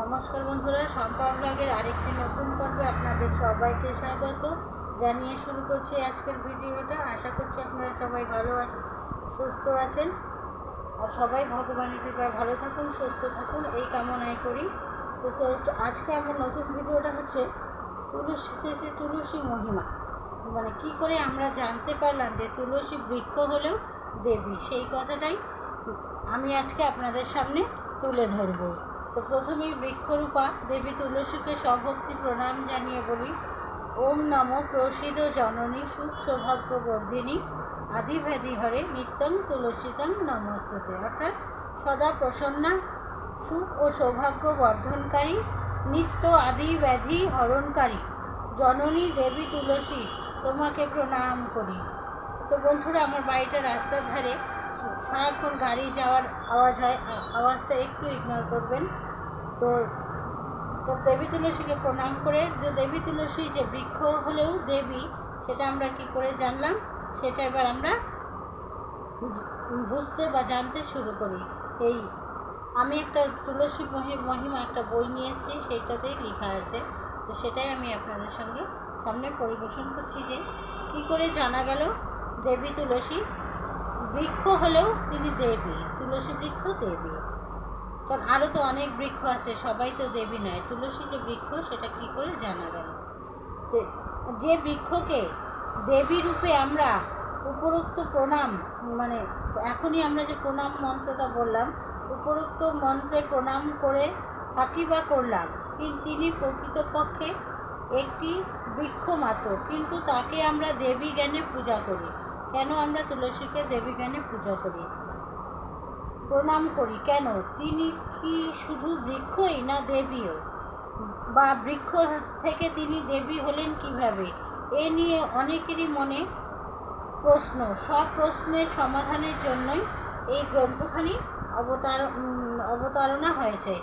নমস্কার বন্ধুরা সম্পা ব্লগের আরেকটি নতুন পর্বে আপনাদের সবাইকে স্বাগত। জানিয়ে শুরু করছি আজকের ভিডিওটা। আশা করছি আপনারা সবাই ভালো আছেন সুস্থ আছেন। আর সবাই ভগবানের কৃপায় ভালো থাকুন, সুস্থ থাকুন, এই কামনাই করি। তো আজকে আমার নতুন ভিডিওটা হচ্ছে তুলসী শ্রী তুলসী মহিমা। মানে কি করে আমরা জানতে পারলাম যে তুলসী বৃক্ষ হলেও দেবী? সেই কথাটাই আমি আজকে আপনাদের সামনে তুলে ধরবো। তো প্রথমেই বৃক্ষরূপা দেবী তুলসীকে সভক্তি প্রণাম জানিয়ে বলি, ওম নম প্রসিদ জননী সুখ সৌভাগ্য বর্ধিনী আদিভ্যাধি হরে নিত্যং তুলসীতং নমস্তুতে। অর্থাৎ সদা প্রসন্না, সুখ ও সৌভাগ্য বর্ধনকারী নিত্য আদি ব্যাধি হরণকারী, জননী দেবী তুলসী, তোমাকে প্রণাম করি। তো বন্ধুরা, আমার বাড়িটা রাস্তার ধারে সারাক্ষণ গাড়ি যাওয়ার আওয়াজ হয় আওয়াজটা একটু ইগনোর করবেন। তো তো দেবী তুলসীকে প্রণাম করে, যে দেবী তুলসী যে বৃক্ষ হলেও দেবী, সেটা আমরা কি করে জানলাম? সেটা এবার আমরা বুঝতে বা জানতে শুরু করি। এই, আমি একটা তুলসী মহি- মহিমা একটা বই নিয়ে এসেছি, সেইটাতেই লেখা আছে। তো সেটাই আমি আপনাদের সঙ্গে সামনে পরিবেশন করছি যে, কি করে জানা গেল দেবী তুলসী? বৃক্ষ হলেও তিনি দেবী, তুলসী বৃক্ষ দেবী। কারণ আরও তো অনেক বৃক্ষ আছে, সবাই তো দেবী নয়। তুলসী যে বৃক্ষ, সেটা কি করে জানা গেল? যে- বৃক্ষকে দেবী রূপে আমরা উপরোক্ত প্রণাম মানে এখনই আমরা যে প্রণাম মন্ত্রটা বললাম, উপরোক্ত মন্ত্রে প্রণাম করে থাকি বা করলাম তিনি প্রকৃতপক্ষে একটি বৃক্ষ মাত্র। কিন্তু তাকে আমরা দেবী জ্ঞানে পূজা করি। কেন আমরা তুলসীকে দেবী জ্ঞানে পূজা করি? প্রণাম করি কেন? তিনি কি শুধু বৃক্ষই না দেবীও? বা বৃক্ষ থেকে তিনি দেবী হলেন কীভাবে? এ নিয়ে অনেকেরই মনে প্রশ্ন। সব প্রশ্নের সমাধানের জন্যই এই গ্রন্থখানি অবতার অবতারণা হয়েছে।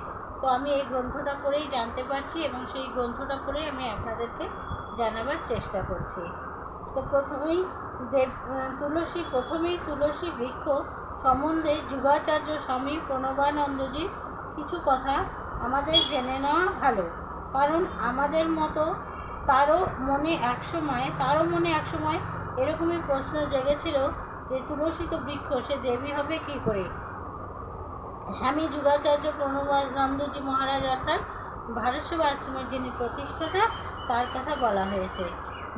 তো আমি এই গ্রন্থটা পড়েই জানতে পারছি এবং সেই গ্রন্থটা পড়েই আমি আপনাদেরকে জানাবার চেষ্টা করছি। তো প্রথমেই দেব তুলসী, প্রথমেই তুলসী বৃক্ষ সম্বন্ধে যুগাচার্য স্বামী প্রণবানন্দজির কিছু কথা আমাদের জেনে নেওয়া ভালো। কারণ আমাদের মতো তারও মনে একসময়, তারও মনে একসময় এরকমই প্রশ্ন জেগেছিল যে তুলসী তো বৃক্ষ, সে দেবী হবে কি করে? স্বামী যুগাচার্য প্রণবানন্দজি মহারাজ অর্থাৎ ভারতসেবা আশ্রমের যিনি প্রতিষ্ঠাতা, তার কথা বলা হয়েছে।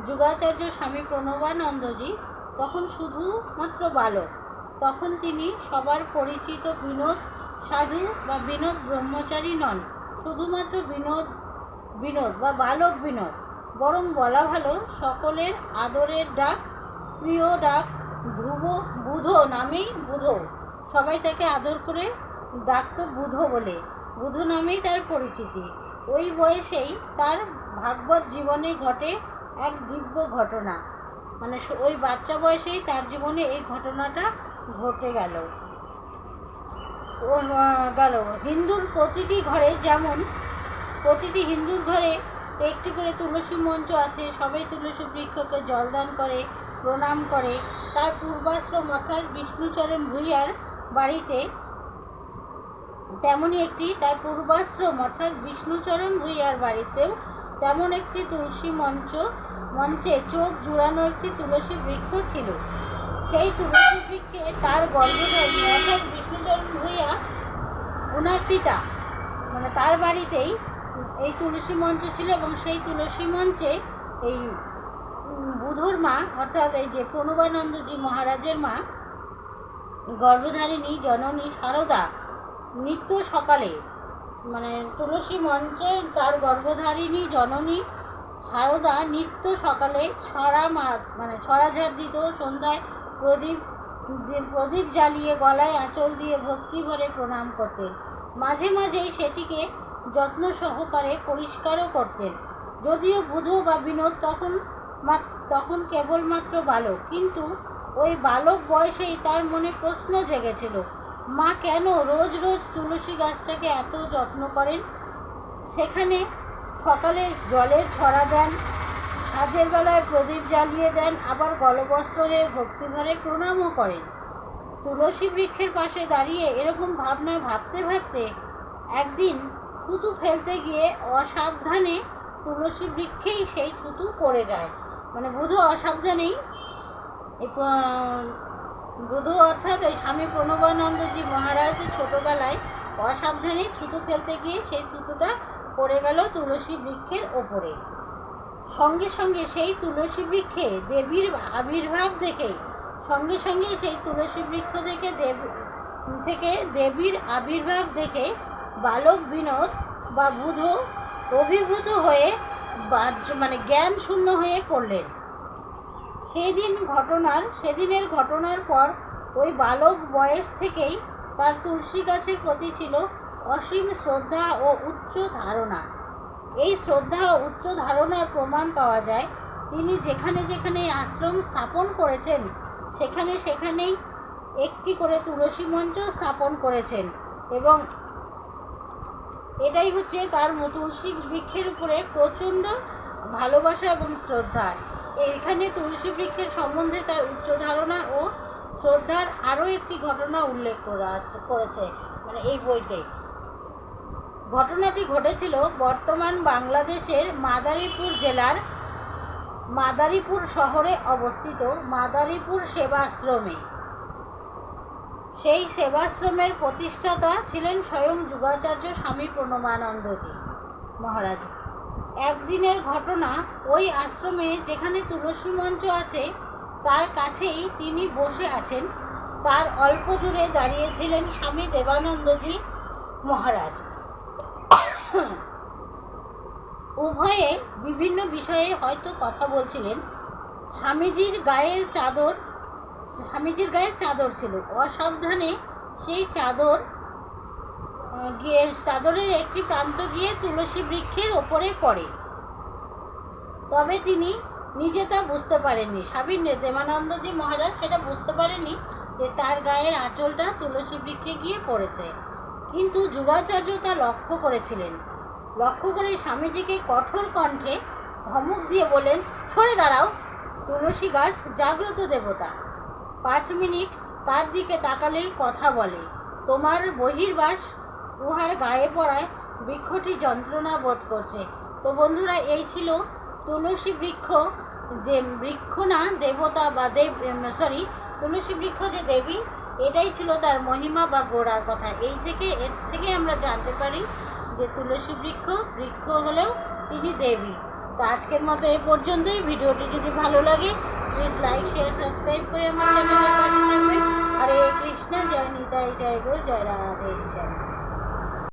যুগাচার্য স্বামী প্রণবানন্দজি তখন শুধুমাত্র বালক। তখন তিনি সবার পরিচিত বিনোদ সাধু বা বিনোদ ব্রহ্মচারী নন, শুধুমাত্র বিনোদ বিনোদ বা বালক বিনোদ। বরং বলা ভালো, সকলের আদরের ডাক, প্রিয় ডাক, ধ্রুব, বুধ নামেই বুধ। সবাই তাকে আদর করে ডাকতো বুধ বলে। বুধ নামেই তার পরিচিতি। ওই বয়সেই তার ভাগবত জীবনে ঘটে এক দিব্য ঘটনা। মানে ওই বাচ্চা বয়সেই তার জীবনে এই ঘটনাটা ঘটে গেল। গেল। হিন্দুর প্রতিটি ঘরে যেমন, প্রতিটি হিন্দুর ঘরে একটি করে তুলসী মঞ্চ আছে, সবাই তুলসী বৃক্ষকে জলদান করে, প্রণাম করে। তার পূর্বাশ্রম অর্থাৎ বিষ্ণুচরণ ভূঁইয়ার বাড়িতে তেমনই একটি তার পূর্বাশ্রম অর্থাৎ বিষ্ণুচরণ ভূঁইয়ার বাড়িতেও তেমন একটি তুলসী মঞ্চ, মঞ্চে চোখ জুড়ানো একটি তুলসী বৃক্ষ ছিল। সেই তুলসী বৃক্ষে তার গর্ভধারী অর্থাৎ বিষ্ণুচরণ ভূঁইয়া ওনার পিতা মানে তার বাড়িতেই এই তুলসী মঞ্চ ছিল এবং সেই তুলসী মঞ্চে এই বুধুর মা, অর্থাৎ এই যে প্রণবানন্দজি মহারাজের মা, গর্ভধারিণী, জননী, সারদা, নিত্য সকালে মানে তুলসী মঞ্চে তার গর্ভধারিণী, জননী, সারদা নিত্য সকালে ছড়া মা মানে ছড়া ঝাড় দিত। সন্ধ্যায় প্রদীপ প্রদীপ জ্বালিয়ে গলায় আঁচল দিয়ে ভক্তি ভরে প্রণাম করতেন। মাঝে মাঝেই সেটিকে যত্ন সহকারে পরিষ্কারও করতেন। যদিও বুধ বা বিনোদ তখন তখন কেবলমাত্র বালক। কিন্তু ওই বালক বয়সেই তার মনে প্রশ্ন জেগেছিল মা কেন রোজ রোজ তুলসী গাছটাকে এত যত্ন করেন? সেখানে সকালে জলের ছড়া দেন, সাজের বেলায় প্রদীপ জ্বালিয়ে দেন, আবার গলবস্ত্র হয়ে ভক্তিভরে প্রণামও করেন। তুলসী বৃক্ষের পাশে দাঁড়িয়ে এরকম ভাবনা ভাবতে ভাবতে একদিন থুতু ফেলতে গিয়ে অসাবধানে তুলসী বৃক্ষেই সেই থুতু পড়ে যায়। মানে বুধ অসাবধানেই বুধ অর্থাৎ এই স্বামী প্রণবানন্দজি মহারাজ ছোটোবেলায় অসাবধানে থুতু ফেলতে গিয়ে সেই থুতুটা পড়ে গেল তুলসী বৃক্ষের ওপরে। সঙ্গে সঙ্গে সেই তুলসী বৃক্ষে দেবীর আবির্ভাব দেখে, সঙ্গে সঙ্গে সেই তুলসী বৃক্ষ থেকে দেব, থেকে দেবীর আবির্ভাব দেখে বালক বিনোদ বা বুধ অভিভূত হয়ে মানে জ্ঞান শূন্য হয়ে পড়লেন। সেদিন ঘটনার, সেদিনের ঘটনার পর ওই বালক বয়স থেকেই তার তুলসী গাছের প্রতি ছিল অসীম শ্রদ্ধা ও উচ্চ ধারণা। এই শ্রদ্ধা ও উচ্চ ধারণার প্রমাণ পাওয়া যায়, তিনি যেখানে যেখানে আশ্রম স্থাপন করেছেন, সেখানে সেখানেই একটি করে তুলসী মঞ্চ স্থাপন করেছেন এবং এটাই হচ্ছে তার তুলসী বৃক্ষের উপরে প্রচণ্ড ভালোবাসা এবং শ্রদ্ধা। এখানে তুলসী বৃক্ষের সম্বন্ধে তার উচ্চ ধারণা ও শ্রদ্ধার আরও একটি ঘটনা উল্লেখ করা আছে, করেছে মানে এই বইতে। ঘটনাটি ঘটেছিল বর্তমান বাংলাদেশের মাদারীপুর জেলার মাদারীপুর শহরে অবস্থিত মাদারীপুর সেবাশ্রমে। সেই সেবাশ্রমের প্রতিষ্ঠাতা ছিলেন স্বয়ং যুগাচার্য স্বামী প্রণমানন্দজি মহারাজ। একদিনের ঘটনা ওই আশ্রমে যেখানে তুলসী মঞ্চ আছে, তার কাছেই তিনি বসে আছেন। তার অল্প দূরে দাঁড়িয়েছিলেন স্বামী দেবানন্দজি মহারাজ। উভয়ে বিভিন্ন বিষয়ে হয়তো কথা বলছিলেন। স্বামীজির গায়ের চাদর, স্বামীজির গায়ে চাদর ছিল। অসাবধানে সেই চাদর গিয়ে চাদরের একটি প্রান্ত গিয়ে তুলসী বৃক্ষের ওপরে পড়ে। তবে তিনি নিজে তা বুঝতে পারেননি। স্বামী দেবানন্দজি মহারাজ সেটা বুঝতে পারেনি যে তার গায়ের আঁচলটা তুলসী বৃক্ষে গিয়ে পড়েছে। কিন্তু যুগাচার্য তা লক্ষ্য করেছিলেন। লক্ষ্য করে স্বামীজিকে কঠোর কণ্ঠে ধমক দিয়ে বলেন সরে দাঁড়াও, তুলসী গাছ জাগ্রত দেবতা। পাঁচ মিনিট তার দিকে তাকালেই কথা বলে, তোমার বহির্বাস উহার গায়ে পড়ায় বৃক্ষটি যন্ত্রণা বোধ করছে। তো বন্ধুরা, এই ছিল তুলসী বৃক্ষ যে বৃক্ষ না, দেবতা বা দেব সরি তুলসী বৃক্ষ যে দেবী, এটাই ছিল তার মহিমা বা গোড়ার কথা। এই থেকে, এর থেকে আমরা জানতে পারি যে তুলসী বৃক্ষ বৃক্ষ হলেও তিনি দেবী। তো আজকের মতো এ পর্যন্তই। ভিডিওটি যদি ভালো লাগে প্লিজ লাইক শেয়ার সাবস্ক্রাইব করে আমার চ্যানেলের পাশে থাকবেন। কৃষ্ণ জয় নিতাই, জয় গৌর, জয় রাধে শ্যাম।